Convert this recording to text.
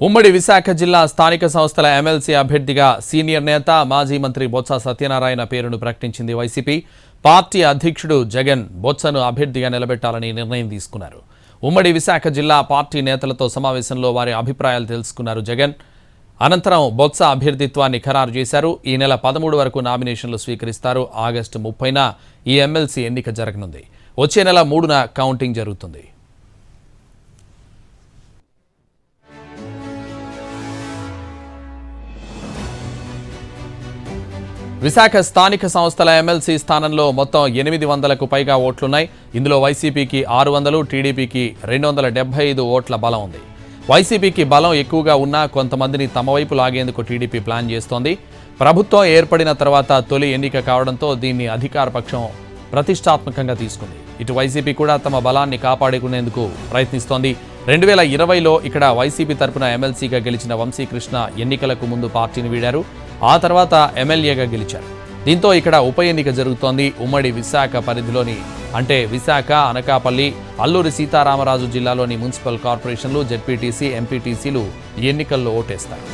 ఉమ్మడి విశాఖ జిల్లా స్థానిక సంస్థల ఎమ్మెల్సీ అభ్యర్థిగా సీనియర్ నేత మాజీ మంత్రి బొత్స సత్యనారాయణ పేరును ప్రకటించింది వైసీపీ. పార్టీ అధ్యక్షుడు జగన్ బొత్సను అభ్యర్థిగా నిలబెట్టాలని నిర్ణయం తీసుకున్నారు. ఉమ్మడి విశాఖ జిల్లా పార్టీ నేతలతో సమావేశంలో వారి అభిప్రాయాలు తెలుసుకున్నారు జగన్. అనంతరం బొత్స అభ్యర్థిత్వాన్ని ఖరారు చేశారు. ఈ నెల పదమూడు వరకు నామినేషన్లు స్వీకరిస్తారు. ఆగస్టు ముప్పైన ఈ ఎమ్మెల్సీ ఎన్నిక జరగనుంది. వచ్చే నెల మూడున కౌంటింగ్ జరుగుతుంది. విశాఖ స్థానిక సంస్థల ఎమ్మెల్సీ స్థానంలో మొత్తం ఎనిమిది వందలకు పైగా ఓట్లున్నాయి. ఇందులో వైసీపీకి ఆరు వందలు టీడీపీకి రెండు వందల డెబ్బై ఐదు ఓట్ల బలం ఉంది. వైసీపీకి బలం ఎక్కువగా ఉన్నా కొంతమందిని తమ వైపు లాగేందుకు టీడీపీ ప్లాన్ చేస్తోంది. ప్రభుత్వం ఏర్పడిన తర్వాత తొలి ఎన్నిక కావడంతో దీన్ని అధికార పక్షం ప్రతిష్టాత్మకంగా తీసుకుంది. ఇటు వైసీపీ కూడా తమ బలాన్ని కాపాడుకునేందుకు ప్రయత్నిస్తోంది. రెండు వేల ఇరవైలో ఇక్కడ వైసీపీ తరపున ఎమ్మెల్సీగా గెలిచిన వంశీకృష్ణ ఎన్నికలకు ముందు పార్టీని వీడారు. ఆ తర్వాత ఎమ్మెల్యేగా గెలిచారు. దీంతో ఇక్కడ ఉప ఎన్నిక జరుగుతోంది ఉమ్మడి విశాఖ పరిధిలోని అంటే విశాఖ అనకాపల్లి అల్లూరి సీతారామరాజు జిల్లాలోని మున్సిపల్ కార్పొరేషన్లు జెడ్పీటీసీ ఎంపీటీసీలు ఈ ఎన్నికల్లో ఓటేస్తారు.